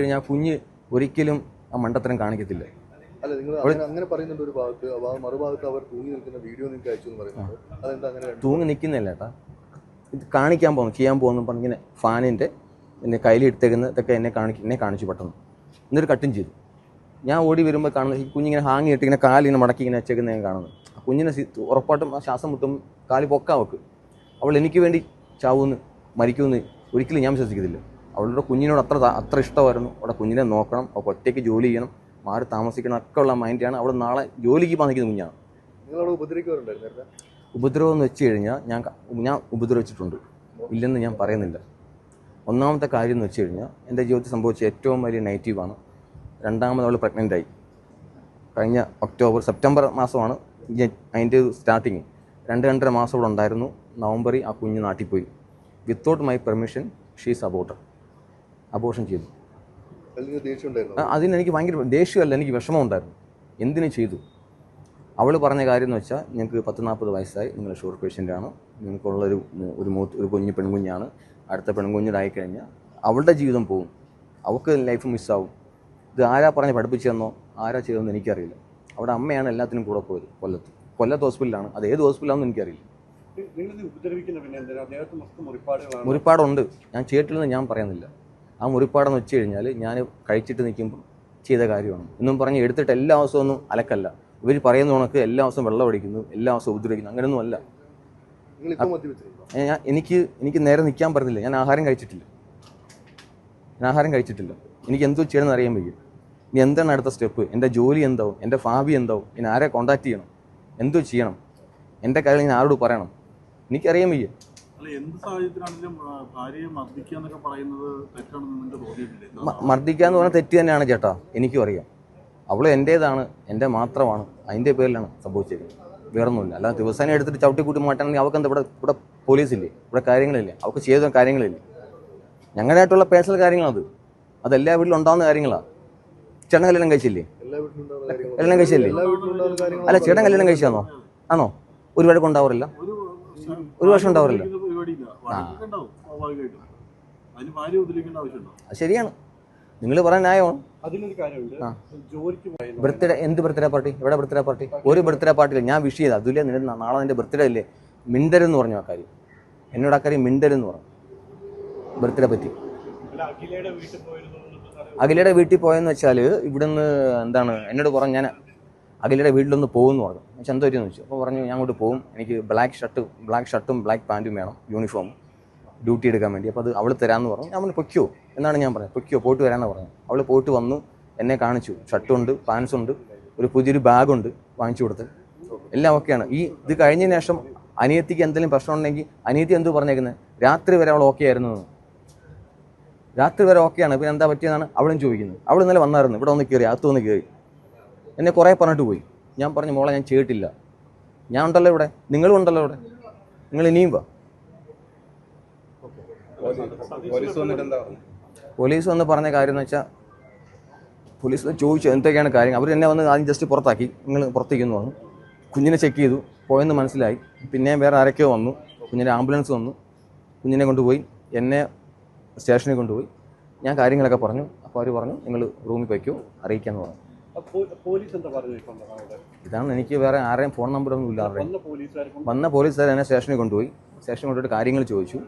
കഴിഞ്ഞാൽ കുഞ്ഞ് ഒരിക്കലും ആ മണ്ടത്തരം കാണിക്കത്തില്ല. അല്ല നിങ്ങൾ അങ്ങനെ പറയുന്നുണ്ട് ഒരു ഭാഗത്ത്. മറുഭാഗത്ത് അവർ തൂങ്ങി നിൽക്കുന്ന വീഡിയോ നിങ്ങൾക്ക് അയച്ചു എന്ന് പറയുന്നുണ്ട്. അതെന്താ അങ്ങനെ? തൂങ്ങി നിൽക്കുന്നില്ല ഏട്ടാ. ഇത് കാണിക്കാൻ പോകുന്നു ചെയ്യാൻ പോകുന്നു പറഞ്ഞിങ്ങനെ ഫാനിന്റെ എന്നെ കയ്യിലെടുത്തേക്കുന്ന ഇതൊക്കെ എന്നെ കാണിക്കും എന്നെ കാണിച്ചു പെട്ടെന്ന്. എന്നിട്ട് കട്ടും ചെയ്തു. ഞാൻ ഓടി വരുമ്പോൾ കാണുന്നത് ഈ കുഞ്ഞിങ്ങനെ ഹാങ്ങി ഇട്ട് ഇങ്ങനെ കാലിങ്ങനെ മടക്കി ഇങ്ങനെ വെച്ചേക്കുന്ന ഞാൻ കാണുന്നത്. ആ കുഞ്ഞിനെ ഉറപ്പായിട്ടും ആ ശ്വാസം മുട്ടും കാൽ പൊക്കാൻ വെക്ക്. അവൾ എനിക്ക് വേണ്ടി ചാവൂന്ന് മരിക്കുമെന്ന് ഒരിക്കലും ഞാൻ വിശ്വസിക്കത്തില്ല. അവളുടെ കുഞ്ഞിനോട് അത്ര അത്ര ഇഷ്ടമായിരുന്നു. അവിടെ കുഞ്ഞിനെ നോക്കണം അവൾക്ക് ഒറ്റയ്ക്ക് ജോലി ചെയ്യണം മാറി താമസിക്കണം ഒക്കെ ഉള്ള മൈൻഡാണ് അവിടെ നാളെ ജോലിക്ക് പാന്നിക്കുന്ന കുഞ്ഞാണ്. ഉപദ്രവം എന്ന് വെച്ച് കഴിഞ്ഞാൽ ഞാൻ ഞാൻ ഉപദ്രവിച്ചിട്ടുണ്ട്. ഇല്ലെന്ന് ഞാൻ പറയുന്നില്ല. ഒന്നാമത്തെ കാര്യം എന്ന് വെച്ച് കഴിഞ്ഞാൽ എന്റെ ജീവിതത്തിൽ സംഭവിച്ച ഏറ്റവും വലിയ നെഗറ്റീവാണ് രണ്ടാമത് അവൾ പ്രഗ്നന്റ് ആയി. കഴിഞ്ഞ ഒക്ടോബർ സെപ്റ്റംബർ മാസമാണ് അതിന്റെ സ്റ്റാർട്ടിങ് രണ്ട് രണ്ടര മാസം ഇവിടെ ഉണ്ടായിരുന്നു. നവംബറിൽ ആ കുഞ്ഞ് നാട്ടിൽ പോയി. വിത്തൗട്ട് മൈ പെർമിഷൻ ഷീസ് അബോട്ടർ അബോഷൻ ചെയ്തു. അതിനെനിക്ക് അതിന് എനിക്ക് ഭയങ്കര ദേഷ്യമല്ല എനിക്ക് വിഷമം ഉണ്ടായിരുന്നു എന്തിനു ചെയ്തു? അവൾ പറഞ്ഞ കാര്യം എന്ന് വെച്ചാൽ ഞങ്ങൾക്ക് പത്ത് നാൽപ്പത് വയസ്സായി നിങ്ങൾ ഷുഗർ പേഷ്യന്റാണ് നിങ്ങൾക്കുള്ളൊരു ഒരു മൂത്ത് ഒരു കുഞ്ഞ് പെൺകുഞ്ഞാണ്. അടുത്ത പെൺകുഞ്ഞിടായി കഴിഞ്ഞാൽ അവളുടെ ജീവിതം പോകും അവൾക്ക് ലൈഫ് മിസ്സാവും ഇത് ആരാ പറഞ്ഞ് പഠിപ്പിച്ചതെന്നോ ആരാ ചെയ്തതെന്ന് എനിക്കറിയില്ല. അവിടെ അമ്മയാണ് എല്ലാത്തിനും കൂടെ പോയത് കൊല്ലത്ത്. കൊല്ലത്ത് ഹോസ്പിറ്റലാണ് അത് ഏത് ഹോസ്പിറ്റലാണെന്ന് എനിക്കറിയില്ല. മുറിപ്പാടുണ്ട്. ഞാൻ ചെയ്തിട്ടില്ലെന്ന് ഞാൻ പറയുന്നില്ല. ആ മുറിപ്പാടെന്ന് വെച്ച് കഴിഞ്ഞാൽ ഞാൻ കഴിച്ചിട്ട് നിൽക്കുമ്പോൾ ചെയ്ത കാര്യമാണ്. എന്നും പറഞ്ഞ് എടുത്തിട്ട് എല്ലാ ദിവസവും ഒന്നും അലക്കല്ല. ഇവർ പറയുന്ന കണക്ക് എല്ലാ ദിവസവും വെള്ളം അടിക്കുന്നു എല്ലാ ദിവസവും ഉപദ്രവിക്കുന്നു അങ്ങനെയൊന്നും അല്ല. ഞാൻ എനിക്ക് എനിക്ക് നേരെ നിൽക്കാൻ പറ്റുന്നില്ല ഞാൻ ആഹാരം കഴിച്ചിട്ടില്ല. ഞാൻ ആഹാരം കഴിച്ചിട്ടില്ല. എനിക്ക് എന്തോ ചെയ്യണമെന്ന് അറിയാൻ വയ്യ. ഇനി എന്താണ് അടുത്ത സ്റ്റെപ്പ്? എന്റെ ജോലി എന്താവും? എന്റെ ഭാവി എന്താവും? ഇനി ആരെ കോൺടാക്ട് ചെയ്യണം? എന്തോ ചെയ്യണം? എന്റെ കാര്യം ഞാൻ ആരോട് പറയണം? എനിക്കറിയാൻ വയ്യ. അല്ല എന്ത് സാഹചര്യത്തിലാണെങ്കിലും ആ, ഭാര്യയെ മർദ്ദിക്കുക എന്നൊക്കെ പറയുന്നത് തെറ്റാണെന്ന് നിങ്ങൾക്ക് തോന്നിയിട്ടില്ല? മർദ്ദിക്കുക എന്ന് പറഞ്ഞാൽ തെറ്റ് തന്നെയാണ് ചേട്ടാ. എനിക്കും അറിയാം. അവൾ എന്റേതാണ് എന്റെ മാത്രമാണ്. അതിന്റെ പേരിലാണ് സംഭവിച്ചിരിക്കുന്നത് വേറൊന്നുമില്ല. അല്ല ദിവസേന എടുത്തിട്ട് ചവിട്ടിക്കൂട്ടി മാറ്റാണെങ്കിൽ അവർക്ക് എന്താ ഇവിടെ ഇവിടെ പോലീസില്ലേ? ഇവിടെ കാര്യങ്ങളില്ലേ? അവർക്ക് ചെയ്ത കാര്യങ്ങളില്ലേ? ഞങ്ങളുടെയായിട്ടുള്ള പേഴ്സണൽ കാര്യങ്ങളത്. അത് എല്ലാ വീട്ടിലും ഉണ്ടാകുന്ന കാര്യങ്ങളാണ് ചേട്ടൻ കല്യാണം കഴിച്ചില്ലേ? കല്യാണം കഴിച്ചില്ലേ അല്ല ചേട്ടൻ കല്യാണം കഴിച്ചാന്നോ ആണോ? ഒരു വഴക്കുണ്ടാവാറില്ല ഒരു ഒരു വർഷം ഉണ്ടാവാറില്ല. ശരിയാണ്. നിങ്ങൾ പറയാൻ ന്യായമാണ്. ജോലിക്ക് ബർത്ത്ഡേ എന്ത് ബർത്ത്ഡേ പാർട്ടി? എവിടെ ബർത്ത്ഡേ പാർട്ടി? ഒരു ബർത്ത്ഡേ പാർട്ടിയിൽ ഞാൻ വിഷ് ചെയ്ത്. അതുല്ലേ നിന്റെ നാളെ നിന്റെ ബർത്ത്ഡേ അല്ലേ? മിണ്ടരെന്ന് പറഞ്ഞു ആ കാര്യം? എന്നോട് ആ കാര്യം മിണ്ടരെന്ന് പറഞ്ഞു ബർത്ത്ഡേ പറ്റി. അഖിലയുടെ വീട്ടിൽ പോയെന്ന് വെച്ചാൽ ഇവിടുന്ന് എന്താണ് എന്നോട് പറഞ്ഞു ഞാൻ അഖിലയുടെ വീട്ടിലൊന്ന് പോകുമെന്ന് പറഞ്ഞു. എന്തോ പറ്റിയെന്ന് വെച്ചു അപ്പോൾ പറഞ്ഞു ഞാൻ അങ്ങോട്ട് പോകും. എനിക്ക് ബ്ലാക്ക് ഷർട്ട് ബ്ലാക്ക് ഷർട്ടും ബ്ലാക്ക് പാന്റും വേണം യൂണിഫോം ഡ്യൂട്ടി എടുക്കാൻ വേണ്ടി. അപ്പോൾ അത് അവൾ തരാമെന്ന് പറഞ്ഞു. ഞാൻ പറഞ്ഞു പൊയ്ക്കോ. എന്നാണ് ഞാൻ പറഞ്ഞത്. പൊയ്ക്കോ പോയിട്ട് വരാമെന്ന് പറഞ്ഞു അവൾ പോയിട്ട് വന്നു എന്നെ കാണിച്ചു. ഷർട്ടുണ്ട് പാൻസ് ഉണ്ട് ഒരു പുതിയൊരു ബാഗുണ്ട് വാങ്ങിച്ചു കൊടുത്ത്. എല്ലാം ഓക്കെയാണ്. ഈ ഇത് കഴിഞ്ഞതിന് ശേഷം അനിയത്തിക്ക് എന്തെങ്കിലും പ്രശ്നം ഉണ്ടെങ്കിൽ അനിയത്തി എന്ത് പറഞ്ഞേക്കുന്നത് രാത്രി വരെ അവൾ ഓക്കെ ആയിരുന്നു. എന്ന്. രാത്രി വരെ ഓക്കെയാണ് പിന്നെ എന്താ പറ്റിയതാണ് അവളും ചോദിക്കുന്നത്. അവൾ ഇന്നലെ വന്നായിരുന്നു. ഇവിടെ ഒന്ന് കയറി അകത്ത് വന്ന് കയറി. എന്നെ കുറേ പറഞ്ഞിട്ട് പോയി. ഞാൻ പറഞ്ഞു മോളെ ഞാൻ ചെയ്തിട്ടില്ല. ഞാൻ ഉണ്ടല്ലോ ഇവിടെ. നിങ്ങളും ഉണ്ടല്ലോ ഇവിടെ. നിങ്ങൾ ഇനിയും വാ. പോലീസ് വന്ന് പറഞ്ഞ കാര്യം എന്ന് വെച്ചാൽ പോലീസ് ചോദിച്ചു എന്തൊക്കെയാണ് കാര്യം. അവർ എന്നെ വന്ന് ആദ്യം ജസ്റ്റ് പുറത്താക്കി. നിങ്ങൾ പുറത്തേക്ക് വന്നു. കുഞ്ഞിനെ ചെക്ക് ചെയ്തു. പോയെന്ന് മനസ്സിലായി. പിന്നെ വേറെ ആരൊക്കെയോ വന്നു. കുഞ്ഞിന്റെ ആംബുലൻസ് വന്നു. കുഞ്ഞിനെ കൊണ്ടുപോയി. എന്നെ സ്റ്റേഷനിൽ കൊണ്ടുപോയി. ഞാൻ കാര്യങ്ങളൊക്കെ പറഞ്ഞു. അപ്പോൾ അവർ പറഞ്ഞു നിങ്ങൾ റൂമിൽ വയ്ക്കൂ അറിയിക്കാമെന്ന് പറഞ്ഞു. ഇതാണ് എനിക്ക് വേറെ ആരെയും ഫോൺ നമ്പറൊന്നും ഇല്ല വന്ന പോലീസുകാർ എന്നെ സ്റ്റേഷനിൽ കൊണ്ടുപോയി. സ്റ്റേഷനിൽ കൊണ്ടുപോയിട്ട് കാര്യങ്ങൾ ചോദിച്ചു.